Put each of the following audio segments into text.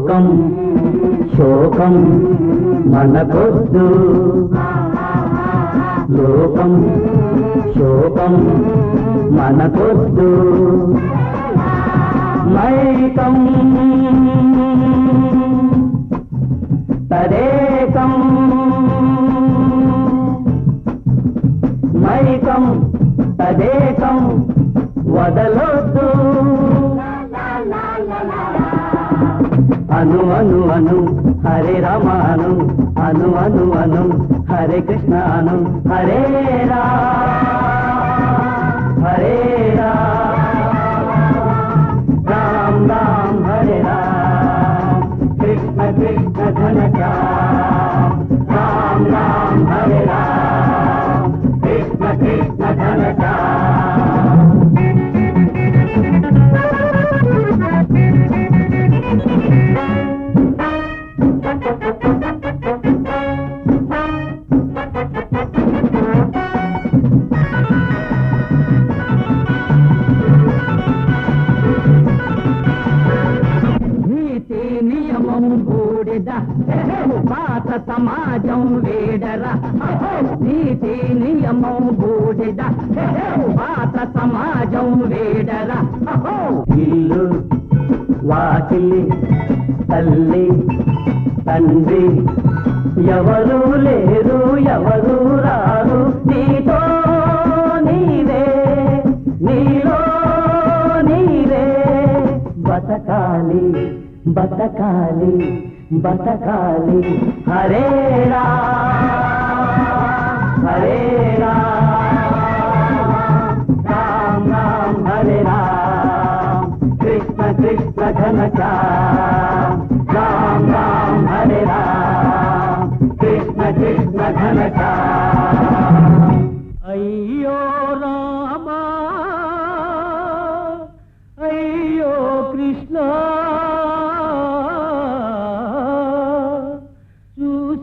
శోకం శోకం మనకొద్దు. లోకం శోకం మనకొద్దు. మైకం తదేకం. మైకం తదేకం వదలొద్దు. అను అను అను హరే రామాను. అను అను అను హరే కృష్ణాను. హరే రా పాత సమాజం వేడర. నీతి నియమం బూడిద. పాత సమాజం వేడర. ఇల్లు వాకిలి తల్లి తండ్రి. ఎవరు లేరు ఎవరు రారు. నీతో నీవే నీలో నీవే. బతకాలి బతకాలి. బతకాలి. హరేరా రామ్ రామ్. హరే రామ్. కృష్ణ కృష్ణ ఘనకా రామ్ రామ్ హరే రామ్. కృష్ణ కృష్ణ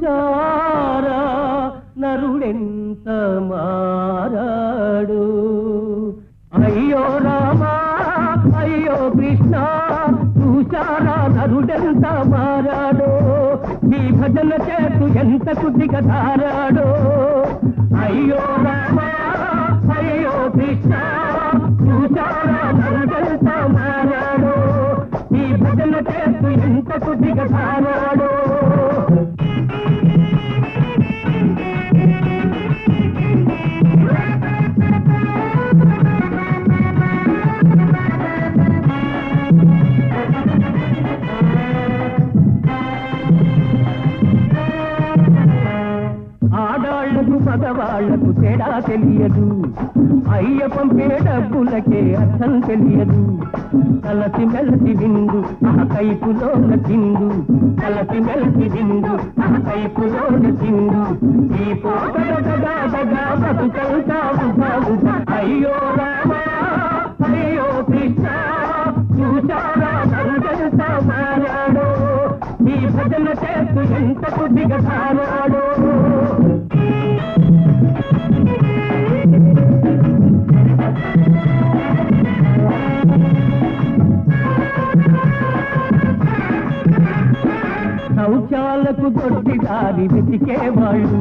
చూసారా నరుడెంత మారాడు? అయ్యో రామా అయ్యో కృష్ణ చూసారా నరుడెంత మారాడు? మీ భజన చేతు ఎంత కుదిగా అయ్యో రామా అయ్యో కృష్ణ చూసారా నరుడెంత మారాడు? మీ భజన చేతు ఎంత కుదిగా తెలియదు. అయ్య పంపే డబ్బులకే అర్థం తెలియదు. కలసి మెలసి విందు ఆ కైపులోన తిందు కలసి మెలసి విందు ఆ కైపులోన తిందు ఈ పోటగా బతుకంతావు బాగుగా అయ్యో రామా అయ్యో కృష్ణ చూచారా నందంత మారాడు. ఈ భజన చేస్తూ ఎంతకు కొద్దిగా ధారాడు శౌచాలకు దారి వెతికేవాళ్ళు.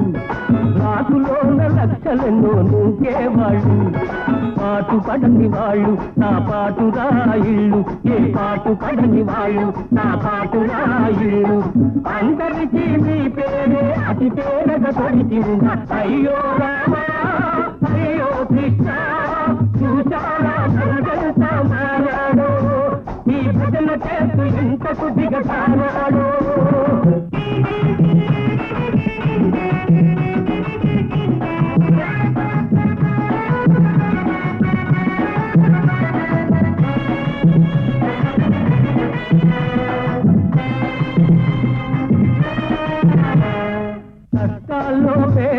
రాసులోన లక్షలెన్నో నూకేవాళ్ళు. పాటు పడని వాళ్ళు నా పాటు రాయిళ్ళు ఏ పాటు పడని వాళ్ళు నా పాటు రాయిళ్ళు అందరికీ మీ పేరే అతి పేరగ తొడిచి అయ్యో రామా అయ్యో కృష్ణ చూచారా నందంత మారాడు? ఈ భజన చేస్తూ ఇంతకు కొద్దిగా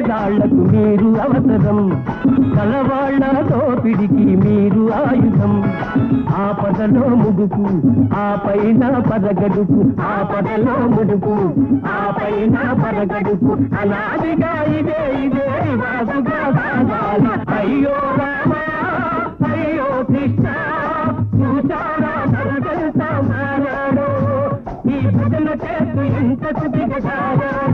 పేదాళ్ళకు మీరు అవసరం. కలవాళ్ళ దోపిడికి మీరు ఆయుధం. ఆపదలో ముడుపు ఆ పైన పరగడుపు ఆపదలో ముడుపు ఆ పైన పరగడుపు. అలాదిగా ఇదే ఇదే వాసుగా సాగాలి. అయ్యో రామా అయ్యో కృష్ణ చూసారా నరకంతా మారాడు. ఈ ఇంతకు దిగజారాడో